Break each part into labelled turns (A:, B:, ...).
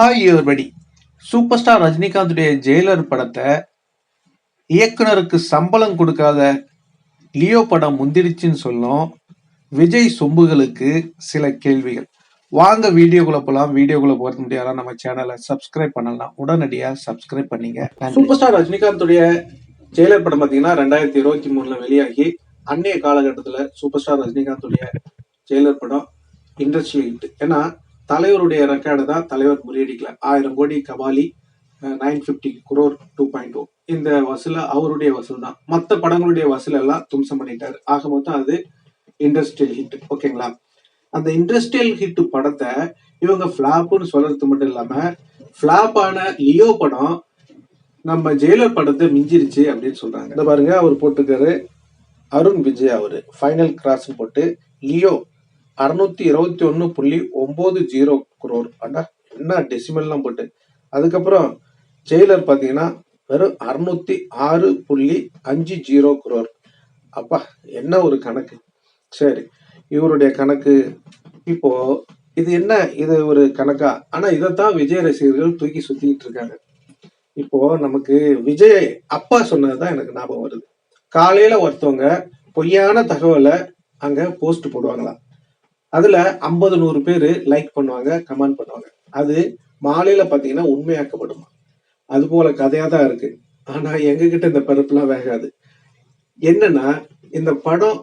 A: Hi everybody super star ரஜினிகாந்துடைய Jailer படத்தை இயக்குனருக்கு சம்பளம் கொடுக்காத லியோ படம் முந்திருச்சுன்னு சொல்லும் விஜய் சொம்புகளுக்கு சில கேள்விகள். வாங்க வீடியோக்குள்ள போகலாம் வீடியோக்குள்ள போகிறது முடியாத நம்ம சேனலை சப்ஸ்கிரைப் பண்ணலாம் உடனடியாக சப்ஸ்கிரைப் பண்ணீங்க. சூப்பர் ஸ்டார் ரஜினிகாந்துடைய ஜெயிலர் படம் பார்த்தீங்கன்னா ரெண்டாயிரத்தி இருபத்தி மூணில் வெளியாகி அன்னைய காலகட்டத்தில் சூப்பர் ஸ்டார் ரஜினிகாந்துடைய ஜெயிலர் படம் இண்டஸ்ட்ரியல் ஹிட் ஏன்னா தலைவருடைய ரெக்கார்டு தான் தலைவர் முறியடிக்கல. ஆயிரம் கோடி Kabali nine fifty crore two point two இந்த வசூல அவருடைய வசூல் தான். மற்ற படங்களுடைய வசூல் எல்லாம் தும்சம் பண்ணிட்டாரு. ஆக மொத்தம் அது இண்டஸ்ட்ரியல் ஹிட் ஓகேங்களா அந்த இண்டஸ்ட்ரியல் ஹிட் படத்தை இவங்க ஃபிளாப்னு சொல்றது மட்டும் இல்லாம ஃபிளாப் ஆன லியோ படம் நம்ம ஜெயிலர் படத்தை மிஞ்சிருச்சு அப்படின்னு சொல்றாங்க. இந்த பாருங்க அவர் போட்டிருக்காரு. அருண் விஜய் அவரு ஃபைனல் கிராஸ் போட்டு லியோ அறுநூத்தி இருபத்தி ஒன்னு புள்ளி ஒன்பது ஜீரோ குரோர் அண்டா என்ன டெசிமல்லாம் போட்டு. அதுக்கப்புறம் ஜெயிலர் பார்த்தீங்கன்னா வெறும் அறுநூத்தி ஆறு புள்ளி அஞ்சு ஜீரோ குரோர் அப்பா என்ன ஒரு கணக்கு? சரி இவருடைய கணக்கு. இப்போ இது என்ன? இது ஒரு கணக்கா? ஆனா இதைத்தான் விஜய் ரசிகர்கள் தூக்கி சுத்திக்கிட்டு இருக்காங்க. இப்போ நமக்கு விஜய் அப்பா சொன்னதுதான் எனக்கு ஞாபகம் வருது. காலையில ஒருத்தவங்க பொய்யான தகவலை அங்க போஸ்ட் போடுவாங்களாம். அதுல ஐம்பது நூறு பேர் லைக் பண்ணுவாங்க கமெண்ட் பண்ணுவாங்க. அது மாலையில பாத்தீங்கன்னா உண்மையாக்கப்படும்? அது போல கதையா தான் இருக்கு. ஆனா எங்க கிட்ட இந்த பருப்புலாம் வேகாது. என்னன்னா இந்த படம்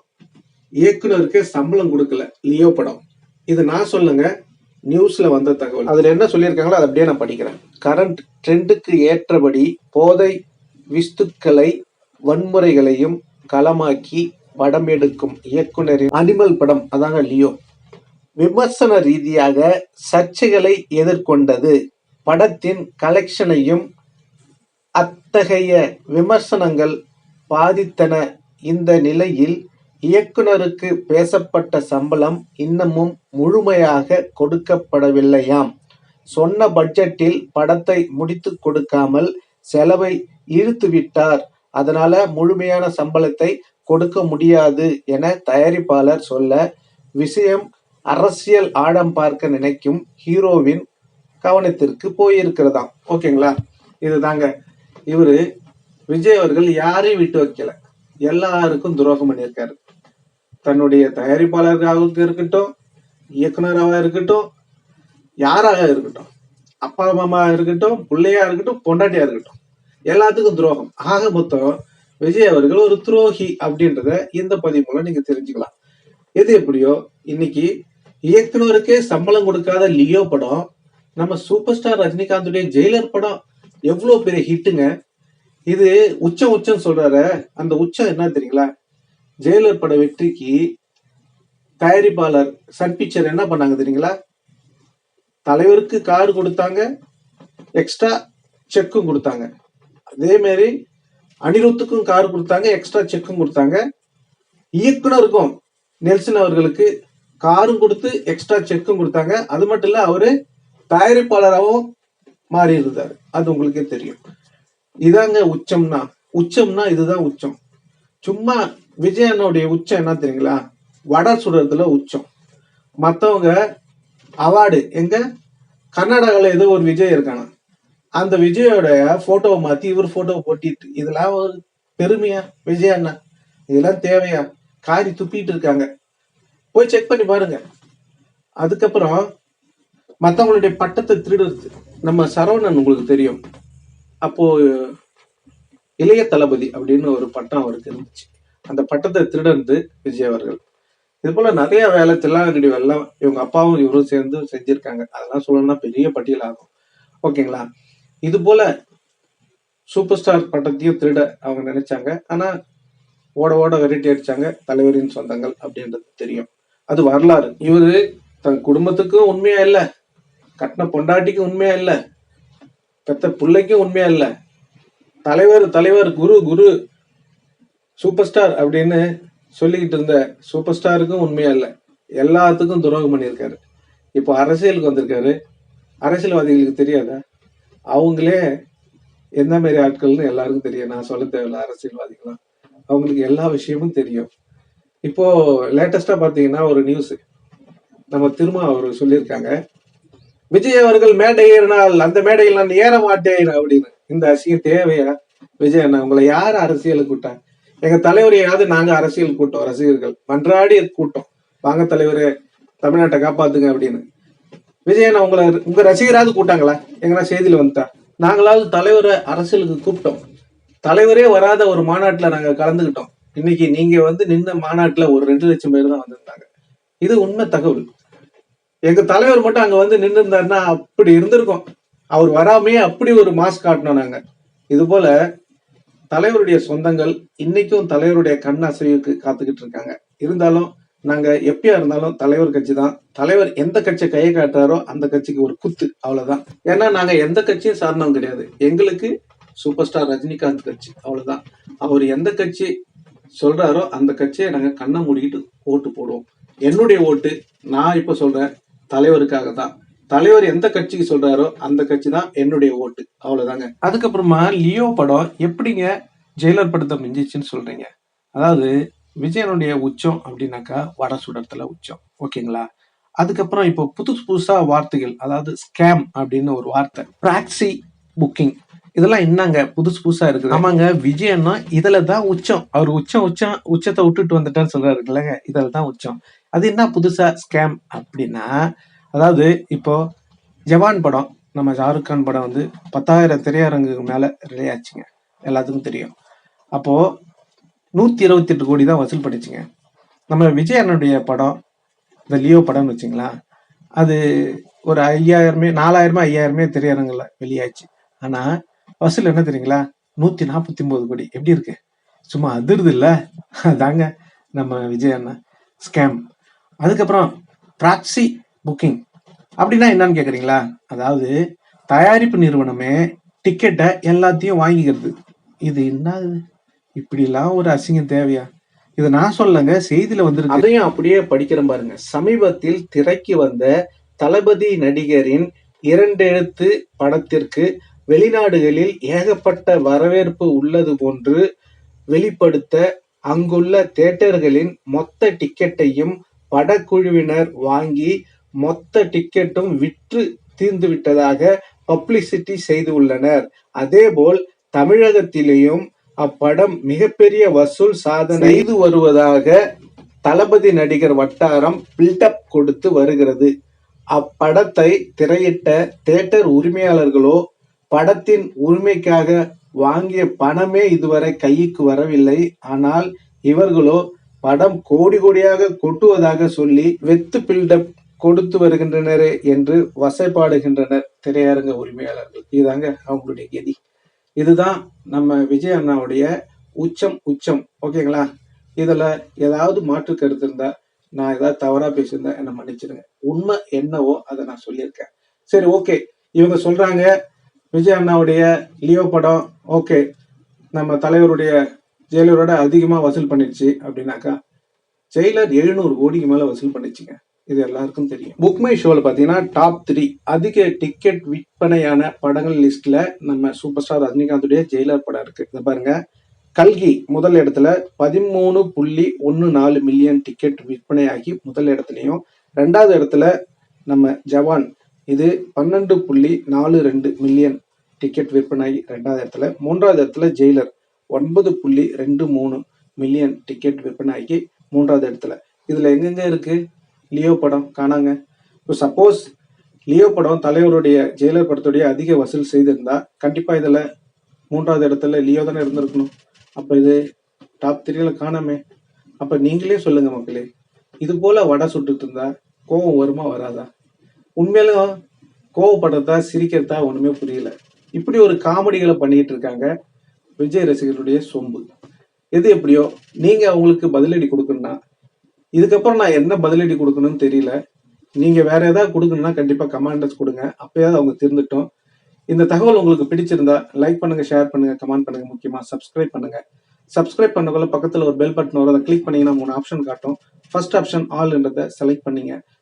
A: இயக்குனருக்கு சம்பளம் கொடுக்கல லியோ படம். இது நான் சொல்லுங்க நியூஸ்ல வந்த தகவல். அதுல என்ன சொல்லியிருக்காங்களோ அதை அப்படியே நான் படிக்கிறேன். கரண்ட் ட்ரெண்டுக்கு ஏற்றபடி போதை விஸ்துக்களை வன்முறைகளையும் களமாக்கி படம் எடுக்கும் இயக்குனரின் அனிமல் படம் அதாங்க லியோ. விமர்சன ரீதியாக சர்ச்சைகளை எதிர்கொண்டது. படத்தின் கலெக்ஷனையும் அத்தகைய விமர்சனங்கள் பாதித்தன. இந்த நிலையில் இயக்குனருக்கு பேசப்பட்ட சம்பளம் இன்னமும் முழுமையாக கொடுக்கப்படவில்லையாம். சொன்ன பட்ஜெட்டில் படத்தை முடித்து கொடுக்காமல் செலவை இழுத்துவிட்டார். அதனால முழுமையான சம்பளத்தை கொடுக்க முடியாது என தயாரிப்பாளர் சொல்ல விஷயம் அரசியல் ஆழம் பார்க்க நினைக்கும் ஹீரோவின் கவனத்திற்கு போயிருக்கிறதாம் ஓகேங்களா? இதுதாங்க. இவரு விஜய் அவர்கள் யாரையும் விட்டு வைக்கல. எல்லாருக்கும் துரோகம் பண்ணியிருக்காரு. தன்னுடைய தயாரிப்பாளராக இருக்கட்டும் இயக்குனராக இருக்கட்டும் யாராக இருக்கட்டும் அப்பா அம்மா இருக்கட்டும் பிள்ளையா இருக்கட்டும் பொண்டாட்டியா இருக்கட்டும் எல்லாத்துக்கும் துரோகம். ஆக மொத்தம் விஜய் அவர்கள் ஒரு துரோகி அப்படின்றத இந்த பதிவு மூலம் நீங்க தெரிஞ்சுக்கலாம். எது எப்படியோ இன்னைக்கு இயக்குனருக்கே சம்பளம் கொடுக்காத லியோ படம் நம்ம சூப்பர் ஸ்டார் ரஜினிகாந்துடைய ஜெயிலர் படம் எவ்வளோ பெரிய ஹிட்டுங்க. இது உச்சம் உச்சம் சொல்றாரு. அந்த உச்சம் என்ன தெரியுங்களா? ஜெயிலர் பட வெற்றிக்கு தயாரிப்பாளர் சன் பிக்சர் என்ன பண்ணாங்க தெரியுங்களா? தலைவருக்கு கார் கொடுத்தாங்க எக்ஸ்ட்ரா செக்கும் கொடுத்தாங்க. அதே மாதிரி அனிருத்துக்கும் கார் கொடுத்தாங்க எக்ஸ்ட்ரா செக்கும் கொடுத்தாங்க. இயக்குனருக்கும் நெல்சன் அவர்களுக்கு காரும் கொடுத்து எக்ஸ்ட்ரா செக்கும் கொடுத்தாங்க. அது மட்டும் இல்ல அவரு தயாரிப்பாளராகவும் மாறி இருந்தாரு அது உங்களுக்கே தெரியும். இதாங்க உச்சம்னா. உச்சம்னா இதுதான் உச்சம். சும்மா விஜய் அண்ணனுடைய உச்சம் என்ன தெரியுங்களா? வடை சுடுறதுல உச்சம். மற்றவங்க அவார்டு எங்க? கர்நாடகாவில் ஏதோ ஒரு விஜய் இருக்கானா? அந்த விஜயோட போட்டோவை மாத்தி இவர் போட்டோவை போட்டிட்டு இதெல்லாம் ஒரு பெருமையா? விஜய் அண்ணா இதெல்லாம் தேவையா? காரி துப்பிட்டு இருக்காங்க. போய் செக் பண்ணி பாருங்க. அதுக்கப்புறம் மற்றவங்களுடைய பட்டத்தை திருடுறது. நம்ம சரவணன் உங்களுக்கு தெரியும். அப்போ இளைய தளபதி அப்படின்னு ஒரு பட்டம் அவருக்கு இருந்துச்சு. அந்த பட்டத்தை திருடந்து விஜய் அவர்கள். இது போல நிறைய வேலை தில்லாங்கடி வேலைலாம் இவங்க அப்பாவும் இவரும் சேர்ந்து செஞ்சிருக்காங்க. அதெல்லாம் சொல்லணும்னா பெரிய பட்டியல் ஆகும் ஓகேங்களா? இது போல சூப்பர் ஸ்டார் பட்டத்தையும் திருட அவங்க நினைச்சாங்க. ஆனா ஓட ஓட வெரைட்டி அடிச்சாங்க தலைவரின் சொந்தங்கள் அப்படின்றது தெரியும். அது வரலாறு. இவர் தன் குடும்பத்துக்கும் உண்மையா இல்ல கட்டின பொண்டாட்டிக்கும் உண்மையா இல்ல பெத்த பிள்ளைக்கும் உண்மையா இல்ல தலைவர் தலைவர் குரு குரு சூப்பர் ஸ்டார் அப்படின்னு சொல்லிக்கிட்டு இருந்த சூப்பர் ஸ்டாருக்கும் உண்மையா இல்ல. எல்லாத்துக்கும் துரோகம் பண்ணியிருக்காரு. இப்போ அரசியலுக்கு வந்திருக்காரு. அரசியல்வாதிகளுக்கு தெரியாதா? அவங்களே எந்த மாதிரி ஆட்கள்னு எல்லாருக்கும் தெரியும். நான் சொல்ல தேவையில்ல அரசியல்வாதிகளாம் அவங்களுக்கு எல்லா விஷயமும் தெரியும். இப்போ லேட்டஸ்டா பாத்தீங்கன்னா ஒரு நியூஸ் நம்ம திரும்ப அவர் சொல்லியிருக்காங்க. விஜய் அவர்கள் மேடை ஏறினால் அந்த மேடையில் நான் ஏற மாட்டேன் அப்படின்னு. இந்த அசிங்கம் தேவையா? விஜய் அண்ணா உங்களை யார் அரசியலுக்கு கூட்டாங்க எங்க தலைவரையாவது நாங்க அரசியல் கூட்டம் ரசிகர்கள். மன்றாடி கூட்டம் வாங்க தலைவரே தமிழ்நாட்டை காப்பாத்துங்க அப்படின்னு. விஜய் அண்ணா உங்களை உங்க ரசிகராவது கூட்டாங்களா எங்கன்னா செய்தியில வந்துட்டா. நாங்களாவது தலைவரை அரசியலுக்கு கூப்பிட்டோம். தலைவரே வராத ஒரு மாநாட்டில் நாங்கள் கலந்துக்கிட்டோம். இன்னைக்கு நீங்க வந்து நின்ன மாநாட்டுல ஒரு ரெண்டு லட்சம் பேர் தான் வந்திருந்தாங்க. இது உண்மை தகவல். எங்க தலைவர் மட்டும் அங்க வந்து நின்று இருந்தாருன்னா அப்படி இருந்திருக்கும். அவர் வராமையே அப்படி ஒரு மாஸ்க் காட்டினோம் நாங்க. இது போல தலைவருடைய சொந்தங்கள் இன்னைக்கும் தலைவருடைய கண் அசைவுக்கு காத்துக்கிட்டு இருக்காங்க. இருந்தாலும் நாங்க எப்பயா இருந்தாலும் தலைவர் கட்சி தான். தலைவர் எந்த கட்சியை கையை காட்டுறாரோ அந்த கட்சிக்கு ஒரு குத்து அவ்வளவுதான். ஏன்னா நாங்க எந்த கட்சியும் சார்ந்தவங்க கிடையாது. எங்களுக்கு சூப்பர் ஸ்டார் ரஜினிகாந்த் கட்சி அவ்வளவுதான். அவர் எந்த கட்சி சொல்றாரோ அந்த கட்சியை நாங்கள் கண்ணை மூடிக்கிட்டு ஓட்டு போடுவோம். என்னுடைய ஓட்டு நான் இப்போ சொல்றேன் தலைவருக்காக தான் தலைவர் எந்த கட்சிக்கு சொல்றாரோ அந்த கட்சி தான் என்னுடைய ஓட்டு. அவ்வளவுதாங்க. அதுக்கப்புறமா லியோ படம் எப்படிங்க ஜெயிலர் படத்தை மிஞ்சிச்சுன்னு சொல்றீங்க. அதாவது விஜயனுடைய உச்சம் அப்படின்னாக்கா வட சுடத்துல உச்சம். ஓகேங்களா? அதுக்கப்புறம் இப்போ புதுசு புதுசா வார்த்தைகள் அதாவது ஸ்கேம் அப்படின்னு ஒரு வார்த்தை. பிராக்சி புக்கிங் இதெல்லாம் என்னங்க? புதுசு புதுசா இருக்குது. ஆமாங்க. விஜயன்னா இதுல தான் உச்சம். அவர் உச்சம் உச்சம் உச்சத்தை விட்டுட்டு வந்துட்டான்னு சொல்றாரு இல்லைங்க. இதுல தான் உச்சம். அது என்ன புதுசா ஸ்கேம் அப்படின்னா அதாவது இப்போ ஜவான் படம் நம்ம ஷாருக் கான் படம் வந்து பத்தாயிரம் திரையரங்குக்கு மேல ரிலே ஆச்சுங்க. எல்லாத்துக்கும் தெரியும். அப்போ நூத்தி இருபத்தி எட்டு கோடி தான் வசூல் பண்ணிச்சுங்க. நம்ம விஜய் அண்ணனுடைய படம் இந்த லியோ படம்னு வச்சுங்களா அது ஒரு ஐயாயிரமே நாலாயிரமே ஐயாயிரமே திரையரங்குல வெளியாச்சு. ஆனா வசூல் என்ன தெரியுங்களா? நூத்தி நாற்பத்தி ஒன்பது கோடி. எப்படி இருக்கு? சும்மா அதிருது இல்ல. அதாங்க நம்ம விஜய் அண்ணன் ஸ்கேம் அதுக்கப்புறம் ப்ராக்சி புக்கிங் அப்படின்னா என்னன்னு கேக்குறீங்களா? அதாவது தயாரிப்பு நிறுவனமே டிக்கெட்டை எல்லாத்தையும் வாங்கிக்கிறது. இது என்ன இப்படிலாம் ஒரு அசிங்கம் தேவையா? இதை நான் சொல்லங்க செய்தியில வந்து அதையும் அப்படியே படிக்கிறேன் பாருங்க. சமீபத்தில் திரைக்கு வந்த தளபதி நடிகரின் இரண்டு எழுத்து படத்திற்கு வெளிநாடுகளில் ஏகப்பட்ட வரவேற்பு உள்ளது போன்று வெளிப்படுத்த அங்குள்ள தியேட்டர்களின் மொத்த டிக்கெட்டையும் படக்குழுவினர் வாங்கி மொத்த டிக்கெட்டும் விற்று தீர்ந்துவிட்டதாக பப்ளிசிட்டி செய்துள்ளனர் அதேபோல் தமிழகத்திலேயும் அப்படம் மிகப்பெரிய வசூல் சாதனை செய்து வருவதாக தளபதி நடிகர் வட்டாரம் பில்டப் கொடுத்து வருகிறது. அப்படத்தை திரையிட்ட தியேட்டர் உரிமையாளர்களோ படத்தின் உரிமைக்காக வாங்கிய பணமே இதுவரை கைக்கு வரவில்லை. ஆனால் இவர்களோ படம் கோடி கோடியாக கொட்டுவதாக சொல்லி வெத்து பில்டப் கொடுத்து வருகின்றனர் என்று வசைப்பாடுகின்றனர் திரையரங்க உரிமையாளர்கள். இதுதாங்க அவங்களுடைய கதி. இதுதான் நம்ம விஜய் அண்ணாவுடைய உச்சம் உச்சம். ஓகேங்களா? இதுல ஏதாவது மாற்று கருத்து இருந்தா நான் ஏதாவது தவறா பேசியிருந்தா என்ன மன்னிச்சிடுங்க. உண்மை என்னவோ அதை நான் சொல்லியிருக்கேன். சரி ஓகே. இவங்க சொல்றாங்க விஜய் அண்ணாவுடைய லியோ படம் ஓகே நம்ம தலைவருடைய ஜெயிலரோட அதிகமாக வசூல் பண்ணிடுச்சு அப்படின்னாக்கா ஜெயிலர் எழுநூறு கோடிக்கு மேலே வசூல் பண்ணிச்சுங்க இது எல்லாருக்கும் தெரியும். புக்மை ஷோவில் பார்த்தீங்கன்னா டாப் த்ரீ அதிக டிக்கெட் விற்பனையான படங்கள் லிஸ்ட்ல நம்ம சூப்பர் ஸ்டார் ரஜினிகாந்துடைய ஜெயிலர் படம் இருக்கு. இதை பாருங்க. கல்கி முதல் இடத்துல பதிமூணு புள்ளி ஒன்று நாலு மில்லியன் டிக்கெட் விற்பனையாகி முதல் இடத்துலையும் ரெண்டாவது இடத்துல நம்ம ஜவான் இது பன்னெண்டு புள்ளி நாலு ரெண்டு மில்லியன் டிக்கெட் விற்பனை ரெண்டாவது இடத்துல. மூன்றாவது இடத்துல ஜெயிலர் ஒன்பது புள்ளி ரெண்டு மூணு மில்லியன் டிக்கெட் விற்பனைக்கு மூன்றாவது இடத்துல. இதில் எங்கெங்க இருக்கு? லியோ படம் காணாங்க. இப்போ சப்போஸ் லியோ படம் தலைவருடைய ஜெயிலர் படத்துடைய அதிக வசூல் செய்திருந்தா கண்டிப்பாக இதில் மூன்றாவது இடத்துல லியோ தானே இருந்திருக்கணும். அப்போ இது டாப் த்ரீல காணாமே. அப்போ நீங்களே சொல்லுங்க மக்களே இது போல வடை சுட்டுட்டு இருந்தா கோவம் வருமா வராதா? உண்மையிலும் கோவப்படுறதா சிரிக்கிறதா ஒண்ணுமே புரியல. இப்படி ஒரு காமெடிகளை பண்ணிட்டு இருக்காங்க விஜய் ரசிகர்களுடைய சொம்பு. எது எப்படியோ நீங்க அவங்களுக்கு பதிலடி கொடுக்கணும்னா இதுக்கப்புறம் நான் என்ன பதிலடி கொடுக்கணும்னு தெரியல. நீங்க வேற ஏதாவது கொடுக்கணும்னா கண்டிப்பா கமாண்டர்ஸ் கொடுங்க. அப்பயாவது அவங்க திருந்துட்டோம். இந்த தகவல் உங்களுக்கு பிடிச்சிருந்தா லைக் பண்ணுங்க ஷேர் பண்ணுங்க கமெண்ட் பண்ணுங்க முக்கியமா சப்ஸ்கிரைப் பண்ணுங்க. சப்ஸ்கிரைப் பண்ணக்குள்ள பக்கத்துல ஒரு பெல் பட்டன் வரும். அதை கிளிக் பண்ணீங்கன்னா மூணு ஆப்ஷன் காட்டும். ஃபர்ஸ்ட் ஆப்ஷன் ஆல் செலக்ட் பண்ணீங்க.